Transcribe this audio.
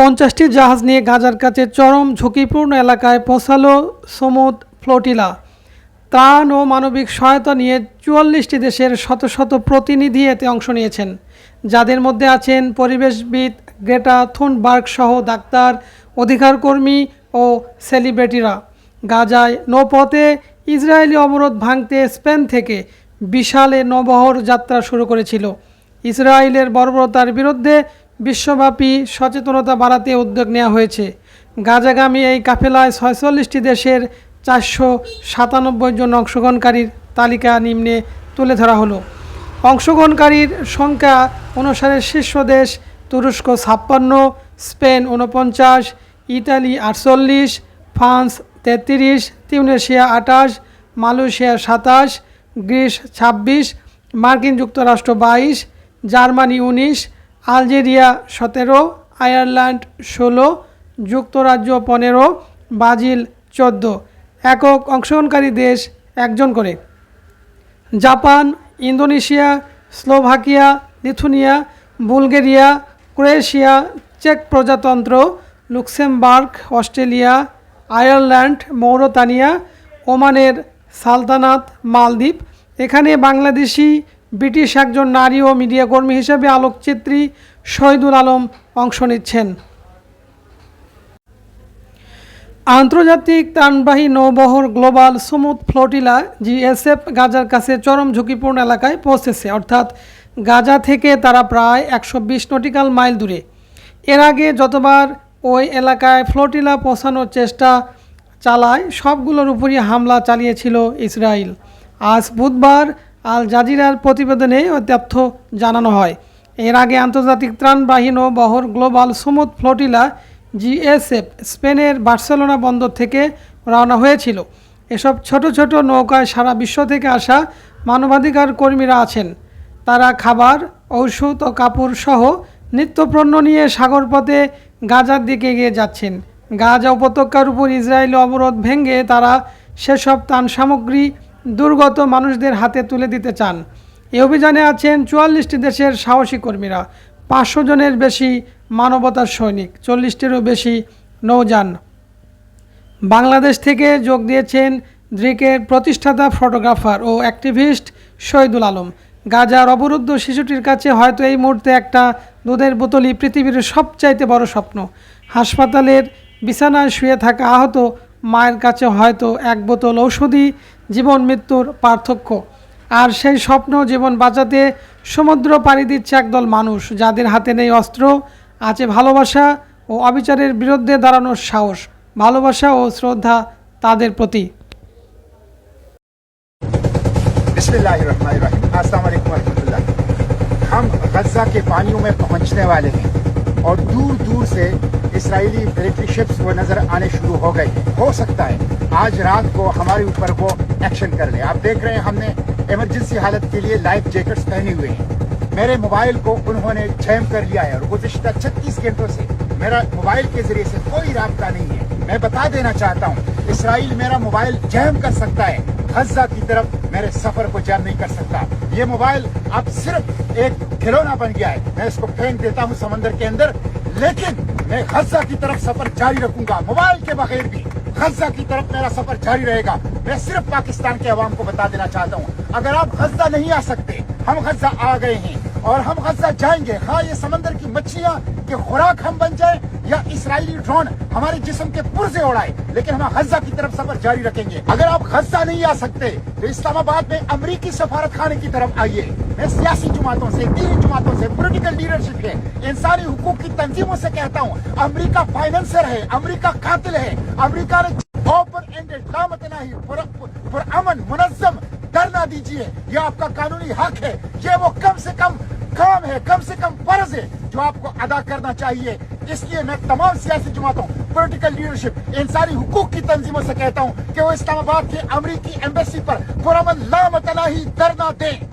পঞ্চাশটি জাহাজ নিয়ে গাজার কাছে চরম ঝুঁকিপূর্ণ এলাকায় পৌঁছালো সমুদ ফ্লোটিলা। ত্রাণ ও মানবিক সহায়তা নিয়ে চুয়াল্লিশটি দেশের শত শত প্রতিনিধি এতে অংশ নিয়েছেন, যাদের মধ্যে আছেন পরিবেশবিদ গ্রেটা থুনবার্গ সহ ডাক্তার, অধিকারকর্মী ও সেলিব্রিটিরা। গাজায় নৌপথে ইসরায়েলি অবরোধ ভাঙতে স্পেন থেকে বিশালে নবহর যাত্রা শুরু করেছিল। ইসরায়েলের বর্বরতার বিরুদ্ধে বিশ্বব্যাপী সচেতনতা বাড়াতে উদ্যোগ নেওয়া হয়েছে। গাজাগামী এই কাফেলায় ছয়চল্লিশটি দেশের চারশো সাতানব্বই জন অংশগ্রহণকারীর তালিকা নিম্নে তুলে ধরা হলো। অংশগ্রহণকারীর সংখ্যা অনুসারে শীর্ষ দেশ তুরস্ক ছাপ্পান্ন, স্পেন উনপঞ্চাশ ইতালি আটচল্লিশ, ফ্রান্স তেত্রিশ, তিউনেশিয়া আটাশ মালয়েশিয়া সাতাশ, গ্রিস ছাব্বিশ, মার্কিন যুক্তরাষ্ট্র বাইশ, জার্মানি উনিশ আলজেরিয়া সতেরো, আয়ারল্যান্ড ষোলো, যুক্তরাজ্য পনেরো, ব্রাজিল চোদ্দ। একক অংশগ্রহণকারী দেশ একজন করে। Japan, Indonesia, Slovakia, Lithuania, Bulgaria, Croatia, check প্রজাতন্ত্র, লুক্সেমবার্গ, অস্ট্রেলিয়া, আয়ারল্যান্ড, মৌরতানিয়া, ওমানের সালতানাত, মালদ্বীপ। এখানে বাংলাদেশি ব্রিটিশ একজন নারী ও মিডিয়া কর্মী হিসেবে আলোকচিত্রী শহীদুল আলম অংশ নিচ্ছেন। আন্তর্জাতিক ত্রাণবাহী নৌবহর গ্লোবাল সমুদ ফ্লোটিলা জিএসএফ গাজার কাছে চরম ঝুঁকিপূর্ণ এলাকায় পৌঁছেছে। অর্থাৎ গাজা থেকে তারা প্রায় একশো বিশ নটিক্যাল মাইল দূরে। এর আগে যতবার ওই এলাকায় ফ্লোটিলা পৌঁছানোর চেষ্টা চালায়, সবগুলোর উপরই হামলা চালিয়েছিল ইসরায়েল আজ বুধবার আল জাজিরার প্রতিবেদনে তথ্য জানানো হয়। এর আগে আন্তর্জাতিক ত্রাণবাহীন ও বহর গ্লোবাল সমুদ ফ্লোটিলা জিএসএফ স্পেনের বার্সেলোনা বন্দর থেকে রওনা হয়েছিল। এসব ছোট ছোট নৌকায় সারা বিশ্ব থেকে আসা মানবাধিকার কর্মীরা আছেন। তারা খাবার, ঔষধ ও কাপড় সহ নিত্যপণ্য নিয়ে সাগরপথে গাজার দিকে এগিয়ে যাচ্ছেন। গাজা উপত্যকার উপর ইসরায়েলি অবরোধ ভেঙে তারা সেসব ত্রাণ সামগ্রী দুর্গত মানুষদের হাতে তুলে দিতে চান। এ অভিযানে আছেন চুয়াল্লিশটি দেশের সাহসী কর্মীরা। পাঁচশো জনের বেশি মানবতার সৈনিক, চল্লিশটিরও বেশি নৌযান। বাংলাদেশ থেকে যোগ দিয়েছেন দ্রিকের প্রতিষ্ঠাতা ফটোগ্রাফার ও অ্যাক্টিভিস্ট শহীদুল আলম। গাজার অবরুদ্ধ শিশুটির কাছে হয়তো এই মুহূর্তে একটা দুধের বোতলই পৃথিবীর সবচাইতে বড় স্বপ্ন। হাসপাতালের বিছানায় শুয়ে থাকা আহত মায়ের কাছে হয়তো এক বোতল ঔষধি জীবন মৃত্যুর পার্থক্য আর সেই স্বপ্ন জীবন বাঁচাতে সমুদ্র পাড়ি দিচ্ছে একদল মানুষ যাদের হাতে নেই অস্ত্র আছে ভালোবাসা ও অবিচারের বিরুদ্ধে দাঁড়ানোর সাহস ভালোবাসা ও শ্রদ্ধা তাদের প্রতি बिस्मिल्लाहिर्रहमानिर्रहीम अस्सलाम वालेकुम वरहमतुल्लाह हम गजा के पानियों में पहुंचने वाले हैं और दूर दूर से इसराइली मिलिट्री शिप्स वो नजर आने शुरू हो गए हो सकता है آج رات کو ہمارے اوپر وہ ایکشن کر لے۔ آپ دیکھ رہے ہیں، ہم نے ایمرجنسی حالت کے لیے لائف جیکٹس پہنے ہوئے ہیں۔ میرے موبائل کو انہوں نے چھیم کر لیا ہے اور گزشتہ چھتیس گھنٹوں سے میرا موبائل کے ذریعے سے کوئی رابطہ نہیں ہے۔ میں بتا دینا چاہتا ہوں، اسرائیل میرا موبائل جیم کر سکتا ہے۔ غزہ کی طرف میرے سفر کو جیم نہیں کر سکتا۔ یہ موبائل اب صرف ایک کھلونا بن گیا ہے۔ میں اس کو پھینک دیتا ہوں سمندر کے اندر، لیکن میں غزہ کی طرف سفر جاری رکھوں گا۔ موبائل کے بغیر بھی۔ غزہ کی طرف میرا سفر جاری رہے گا۔ میں صرف پاکستان کے عوام کو بتا دینا چاہتا ہوں۔ اگر آپ غزہ نہیں آ سکتے، ہم غزہ آ گئے ہیں۔ اور ہم غزہ جائیں گے۔ ہاں یہ سمندر کی مچھلیاں کہ خوراک ہم بن جائیں یا اسرائیلی ڈرون ہمارے جسم کے پرزے اڑائے۔ لیکن ہم غزہ کی طرف سفر جاری رکھیں گے۔ اگر آپ غزہ نہیں آ سکتے، تو اسلام آباد میں امریکی سفارت خانے کی طرف آئیے۔ سیاسی جماعتوں سے دینی جماعتوں سے پولیٹیکل لیڈرشپ ہے انسانی حقوق کی تنظیموں سے کہتا ہوں امریکہ فائننسر ہے امریکہ قاتل ہے امریکہ نے اوپن اینڈڈ لامتناہی پر امن منظم درنا دیجیے یہ آپ کا قانونی حق ہے یہ وہ کم سے کم کام ہے کم سے کم فرض ہے جو آپ کو ادا کرنا چاہیے اس لیے میں تمام سیاسی جماعتوں پولیٹیکل لیڈرشپ انسانی حقوق کی تنظیموں سے کہتا ہوں کہ وہ اسلام آباد کے امریکی ایمبیسی پر پرامن لامتناہی دھرنا دیں